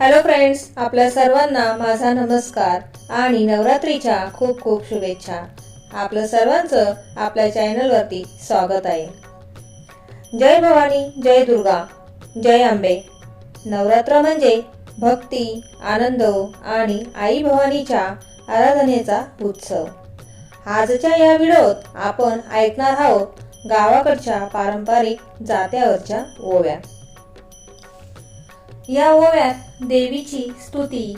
Hello friends आपल्या सर्वांना माझा नमस्कार आणि नवरात्रीच्या खूप खूप शुभेच्छा. आपलं सर्वांचं आपल्या चॅनलवरती स्वागत आहे. जय भवानी जय दुर्गा जय आंबे. नवरात्र म्हणजे भक्ती आनंद आणि आई भवानीच्या आराधनेचा उत्सव. आजच्या या व्हिडिओत आपण ऐकणार आहोत गावाकडच्या पारंपरिक जात्यावरच्या ओव्या. या ओव्यात देवीची स्तुती.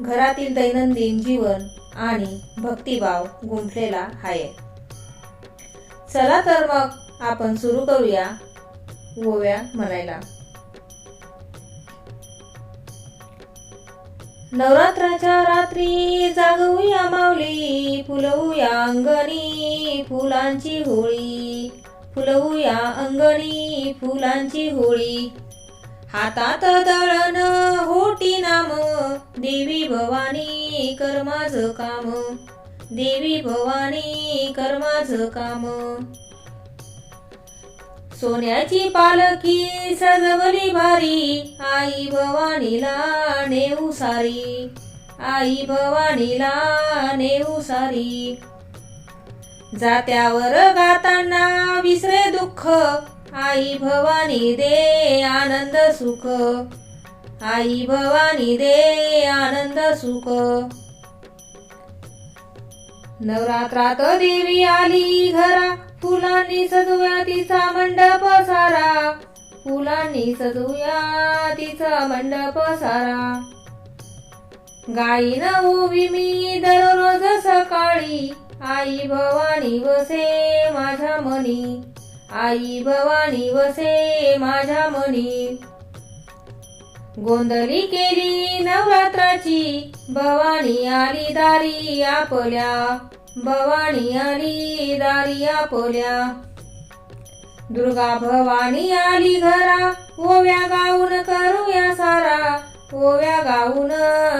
घरातील दैनंदिन जीवन आणि भक्तिभाव गुंफलेला आहे. चला तर मग आपण सुरू करूया ओव्या म्हणायला. नवरात्राच्या रात्री जागवूया माऊली फुलवूया अंगणी फुलांची होळी. फुलवूया अंगणी फुलांची होळी. हातात दळण होटी नाम. देवी भवानी कर्माज काम. देवी भवानी कर्माज काम. सोन्याची पालखी सजवली भारी. आई भवानीला नेऊ सारी. आई भवानीला नेऊ सारी. जात्यावर गाताना विसरे दुःख. आई भवानी दे आनंद सुख. आई भवानी दे आनंद सुख. नवरात्रात देवी आली घरा. फुलांनी सजूया तिचा मंडप सारा. फुलांनी सजूया तिचा मंडप सारा. गाईन ओवी मी दररोज सकाळी. आई भवानी वसे माझ्या मनी. आई भवानी वसे माझ्या मनी. गोंधळी केली नवरात्राची भवानी आली दारी आपल्या. भवानी आली दारी आपल्या. दुर्गा भवानी आली घरा ओव्या गाऊन करूया सारा ओव्या गाऊन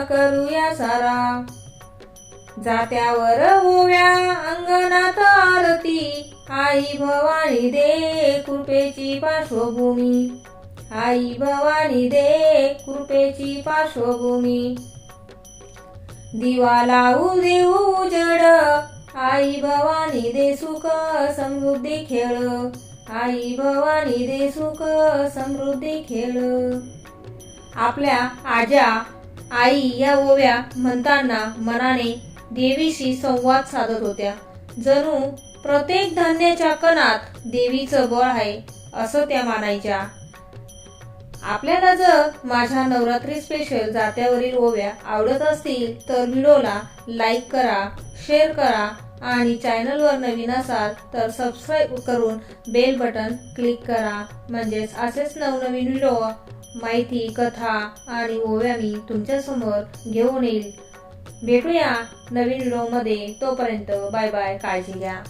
करूया सारा. जात्यावर ओव्या अंगणात आरती आई भवानी दे कृपेची पार्श्वभूमी. आई भवानी दे कृपेची पार्श्वभूमी. दिवा लावू देऊ जड. आई भवानी दे सुख समृद्धी खेळ. आई भवानी दे सुख समृद्धी खेळ. आपल्या आज्या आई या ओव्या म्हणताना मनाने देवीशी संवाद साधत होत्या. जणू प्रत्येक धान्याच्या कणात देवीचं बळ आहे असं त्या मानायच्या. आपल्याला जर माझ्या नवरात्री स्पेशल जात्यावरील ओव्या आवडत असतील तर व्हिडिओला लाईक करा शेअर करा आणि चॅनलवर नवीन असाल तर सबस्क्राईब करून बेल बटन क्लिक करा. म्हणजेच असेच नवनवीन व्हिडिओ माहिती कथा आणि ओव्या मी तुमच्यासमोर घेऊन येईल. भेटूया नवीन व्हिडिओमध्ये. तोपर्यंत बाय बाय काळजी घ्या.